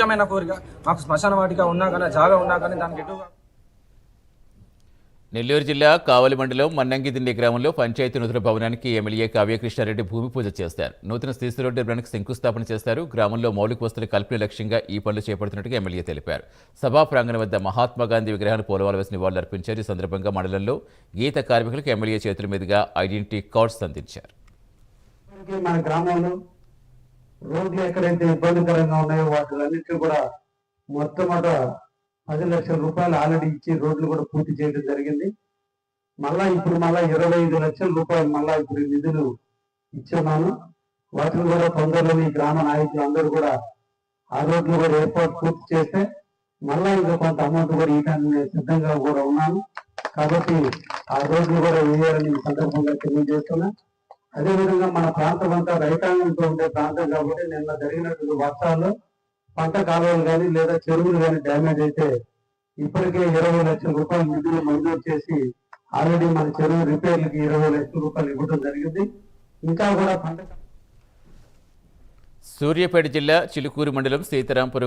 ముఖ్యమైన కోరిక. మాకు శ్మశాన వాటిక ఉన్నా కానీ జాగా ఉన్నా కానీ దానికి ఎటు నెల్లూరు జిల్లా కావలి మండలం మన్నంగిదిండి గ్రామంలో పంచాయతీ నూతన భవనానికి ఎమ్మెల్యే కావ్యకృష్ణారెడ్డి భూమి పూజ చేస్తారు. నూతన సీసీ రోడ్డు నిర్మాణానికి శంకుస్థాపన చేస్తారు. గ్రామంలో మౌలిక వస్తువుల కల్పన లక్ష్యంగా ఈ పనులు చేపడుతున్నట్టుగా ఎమ్మెల్యే తెలిపారు. సభా ప్రాంగణం వద్ద మహాత్మా గాంధీ విగ్రహాన్ని పూలవాల వేసి నివాళులర్పించారు. ఈ సందర్భంగా మండలంలో గీత కార్మికులకు ఎమ్మెల్యే చేతుల మీదుగా ఐడెంటిటీ కార్డ్స్ అందించారు. ఇప్పటికీ మన గ్రామంలో రోడ్లు ఎక్కడైతే ఇబ్బందికరంగా ఉన్నాయో వాటిలన్నింటినీ కూడా మొట్టమొదట పది లక్షల రూపాయలు ఆల్రెడీ ఇచ్చి రోడ్లు కూడా పూర్తి చేయడం జరిగింది. మళ్ళా ఇప్పుడు మళ్ళా ఇరవై ఐదు లక్షల రూపాయలు మళ్ళా ఇప్పుడు నిధులు ఇచ్చున్నాను. వాటిని కూడా తొందరలోని ఈ గ్రామ నాయకులు అందరూ కూడా ఆ రోడ్లు కూడా ఏర్పాటు పూర్తి చేస్తే మళ్ళా ఇంకా కొంత అమౌంట్ కూడా ఇవ్వడానికి నేను సిద్ధంగా కూడా ఉన్నాను. కాబట్టి ఆ రోడ్లు కూడా వేయాలని ఈ సందర్భంగా తెలియజేస్తున్నా. అదేవిధంగా మన ప్రాంతం అంతా రైతాంగంతో ఉండే ప్రాంతం కాబట్టి నిన్న జరిగినటువంటి వర్షాల్లో పంట కాలువలు కానీ లేదా చెరువులు కానీ డ్యామేజ్ అయితే ఇప్పటికే ఇరవై లక్షల రూపాయలు నిధులు మంజూరు చేసి ఆల్రెడీ మన చెరువు రిపేర్లకి ఇరవై లక్షల రూపాయలు ఇవ్వడం జరిగింది. ఇంకా కూడా పంట సూర్యాపేట జిల్లా చిలుకూరు మండలం సీతారాంపురం